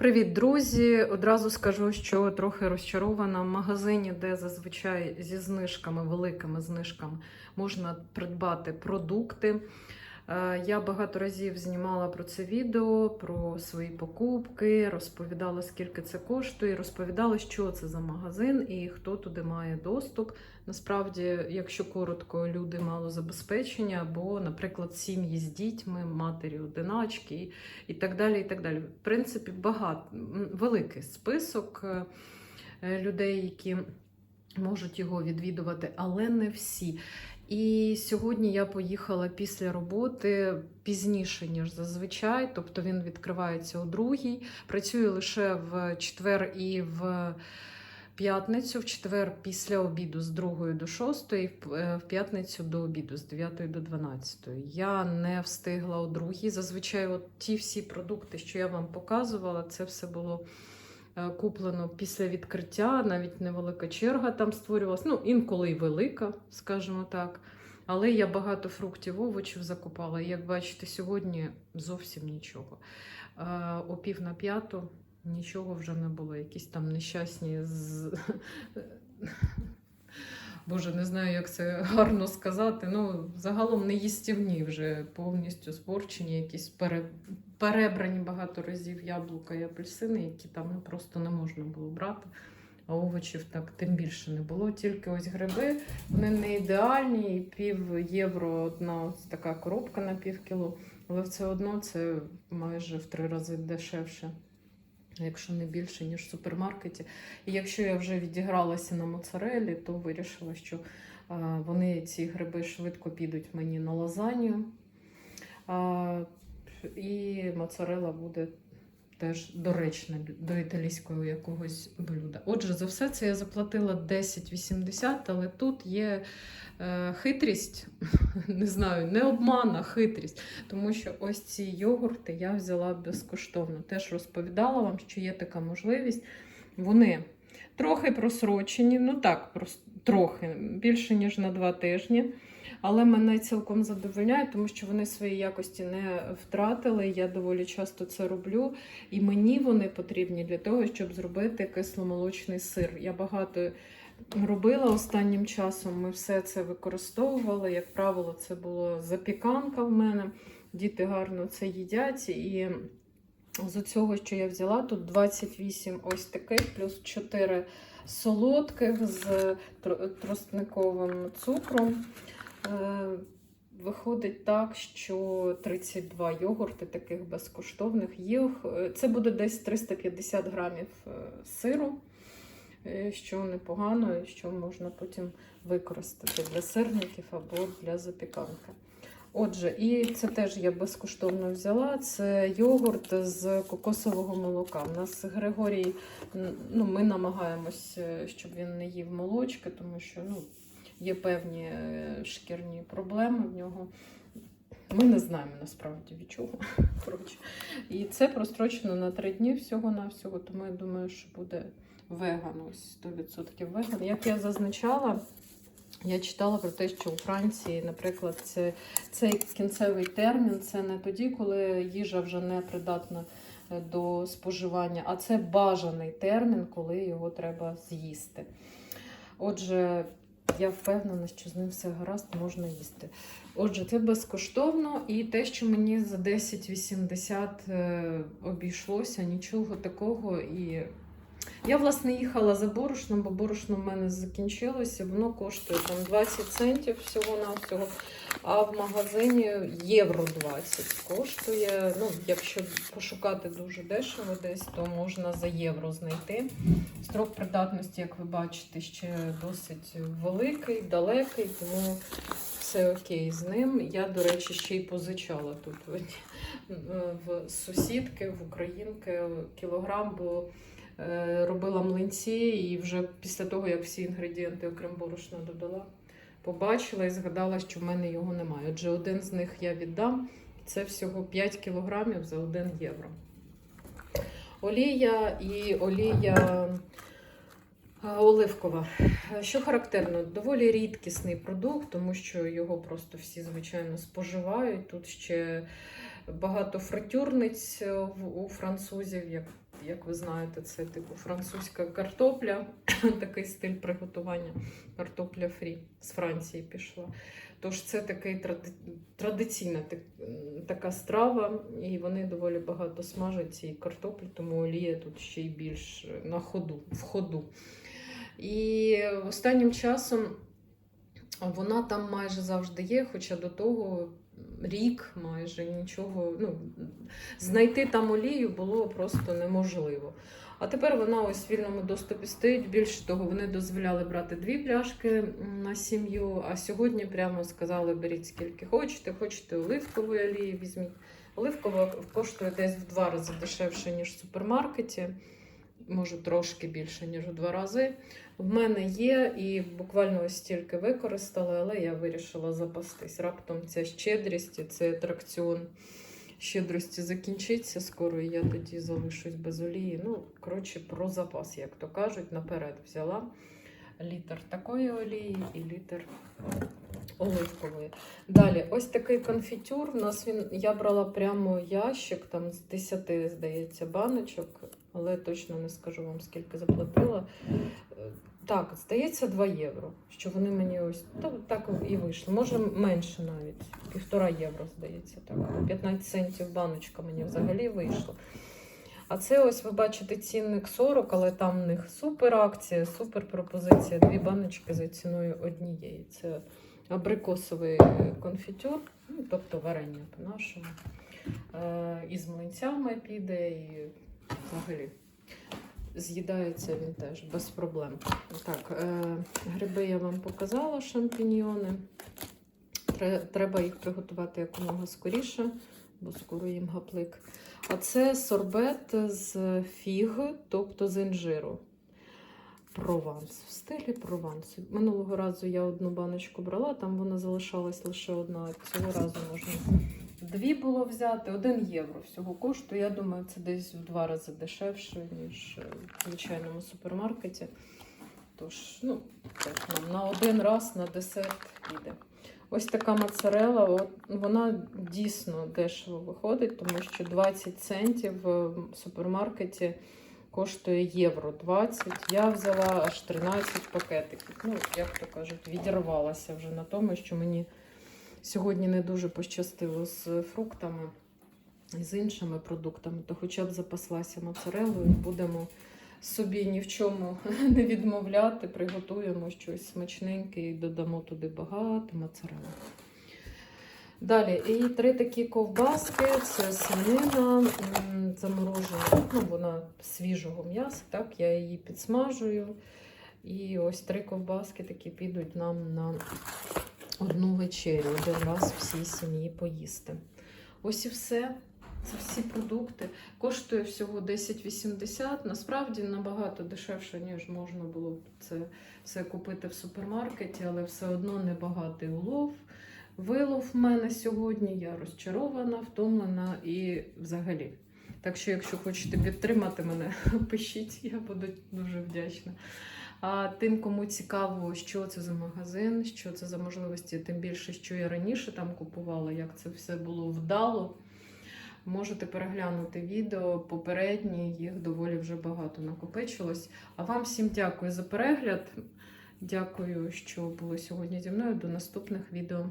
Привіт, друзі! Одразу скажу, що трохи розчарована в магазині, де зазвичай зі знижками, великими знижками можна придбати продукти. Е, Я багато разів знімала про це відео, про свої покупки, розповідала, скільки це коштує, розповідала, що це за магазин і хто туди має доступ. Насправді, якщо коротко, люди мало забезпечення, або, наприклад, сім'ї з дітьми, матері одиначки і так далі. і так далі. В принципі, багато великий список е, людей, які можуть його відвідувати, але не всі. І сьогодні я поїхала після роботи пізніше, ніж зазвичай. Тобто він відкривається о другій, працює лише в четвер і в п'ятницю, в четвер після обіду з 2 до 6, в в п'ятницю до обіду з 9 до 12. Я не встигла о другій. Зазвичай, от ті всі продукти, що я вам показувала, це все було е, куплено після відкриття, навіть невелика черга там створювалася. Ну, інколи й велика, скажімо так. Але я багато фруктів, овочів закупала. Як бачите, сьогодні зовсім нічого. Е, О пів на п'яту нічого вже не було. Якісь там нещасні з. Боже, не знаю, як це гарно сказати. Ну, загалом не їстівні вже повністю спорчені, якісь пере... перебрані багато разів яблука і апельсини, які там просто не можна було брати. А овочів так тим більше не було. Тільки ось гриби, вони не ідеальні, і пів євро одна ось така коробка на пів кіло. Але все одно це майже в три рази дешевше, якщо не більше, ніж в супермаркеті. І якщо я вже відігралася на моцарелі, то вирішила, що вони ці гриби швидко підуть мені на лазанью. І моцарела буде теж доречна до італійського якогось блюда. Отже, за все це я заплатила 10,80, але тут є е, хитрість, не знаю, не обман, а хитрість. Тому що ось ці йогурти я взяла безкоштовно. Теж розповідала вам, що є така можливість. Вони трохи просрочені, ну так, трохи, більше ніж на два тижні. Але мене цілком задовольняє, тому що вони свої якості не втратили. Я доволі часто це роблю. І мені вони потрібні для того, щоб зробити кисломолочний сир. Я багато робила останнім часом. Ми все це використовували. Як правило, це була запіканка в мене. Діти гарно це їдять. І з цього, що я взяла, тут 28 ось таких, плюс 4 солодких з тр- тростниковим цукром. Е, Виходить так, що 32 йогурти таких безкоштовних їх. е, Це буде десь 350 грамів е, сиру, що непогано, і що можна потім використати для сирників або для запіканки. Отже, і це теж я безкоштовно взяла. Це йогурт з кокосового молока. У нас Григорій, ну, ми намагаємось, щоб він не їв молочки, тому що ну, є певні е, шкірні проблеми в нього. Ми не знаємо насправді від чого. Коротше. І це прострочено на три дні всього-навсього, тому я думаю, що буде веган, ось 100% веган. Як я зазначала, я читала про те, що у Франції, наприклад, це, цей кінцевий термін це не тоді, коли їжа вже не придатна е, до споживання, а це бажаний термін, коли його треба з'їсти. Отже, я впевнена, що з ним все гаразд, можна їсти. Отже, це безкоштовно, і те, що мені за 10,80 е, обійшлося, нічого такого. І я, власне, їхала за борошном, бо борошно в мене закінчилося. Воно коштує там 20 центів всього-навсього, а в магазині євро 20 коштує. Ну, якщо пошукати дуже дешево десь, то можна за євро знайти. Строк придатності, як ви бачите, ще досить великий, далекий, тому все окей з ним. Я, до речі, ще й позичала тут в- сусідки, в українки кілограм, бо робила млинці і вже після того, як всі інгредієнти, окрім борошна, додала, побачила і згадала, що в мене його немає. Отже, один з них я віддам. Це всього 5 кілограмів за 1 євро. Олія і олія е, оливкова. Е, Що характерно, доволі рідкісний продукт, тому що його просто всі, звичайно, споживають. Тут ще багато фритюрниць е, у французів. Як, як ви знаєте, це типу французька картопля, такий стиль приготування. Картопля фрі з Франції пішла. Тож це такий тради- традиційна так- така страва, і вони доволі багато смажать цієї картоплі, тому олія тут ще й більш е, на ходу, в ходу. І останнім часом вона там майже завжди є, хоча до того рік майже нічого. Ну, знайти там олію було просто неможливо. А тепер вона ось в вільному доступі стоїть. Більше того, вони дозволяли брати дві пляшки на сім'ю. А сьогодні прямо сказали: беріть скільки хочете, хочете оливкової олії, візьміть. Оливкова коштує десь в два рази дешевше, ніж в супермаркеті. Може, трошки більше, ніж у два рази. В мене є і буквально ось стільки використала, але я вирішила запастись. Раптом ця щедрість, і цей атракціон щедрості закінчиться скоро, і я тоді залишусь без олії. Ну, коротше, про запас, як то кажуть, наперед взяла літр такої олії і літр оливкової. Далі, ось такий конфітюр. У нас він, я брала прямо ящик, там з 10, здається, баночок, але точно не скажу вам, скільки заплатила. Е, Так, здається, 2 євро. Що вони мені ось та, так і вийшло. Може менше навіть. Півтора євро, здається, так. 15 центів баночка мені взагалі вийшло. А це ось ви бачите цінник 40, але там в них супер акція, супер пропозиція. Дві баночки за ціною однієї. Це абрикосовий конфітюр, ну, тобто варення по-нашому. Е, і млинцями піде, і взагалі з'їдається він теж без проблем. Так, е, гриби я вам показала, шампіньйони. Треба їх приготувати якомога скоріше, бо скоро їм гаплик. А це сорбет з фіг, тобто з інжиру. Прованс. В стилі прованс. Минулого разу я одну баночку брала, там вона залишалась лише одна. Цього разу можна дві було взяти. Один євро всього коштує. Я думаю, це десь в два рази дешевше, ніж е, в звичайному супермаркеті. Тож, ну, так, нам на один раз на десерт піде. Ось така моцарела, от, вона дійсно дешево виходить, тому що 20 центів в супермаркеті коштує євро 20. Я взяла аж 13 пакетиків. Ну, як то кажуть, відірвалася вже на тому, що мені сьогодні не дуже пощастило з фруктами і з іншими продуктами, то хоча б запаслася моцарелою, будемо собі ні в чому не відмовляти, приготуємо щось смачненьке і додамо туди багато моцарели. Далі, і три такі ковбаски: це свинина заморожена, ну, вона свіжого м'яса, так, я її підсмажую. І ось три ковбаски такі підуть нам на одну вечерю, один раз всій сім'ї поїсти. Ось і все. Це всі продукти. Коштує всього 10,80. Насправді набагато дешевше, ніж можна було це все купити в супермаркеті, але все одно небагатий улов. Вилов в мене сьогодні. Я розчарована, втомлена і взагалі. Так що, якщо хочете підтримати мене, пишіть, я буду дуже вдячна. Тим, кому цікаво, що це за магазин, що це за можливості, тим більше, що я раніше там купувала, як це все було вдало. Можете переглянути відео попередні, їх доволі вже багато накопичилось. А вам всім дякую за перегляд. Дякую, що були сьогодні зі мною. До наступних відео.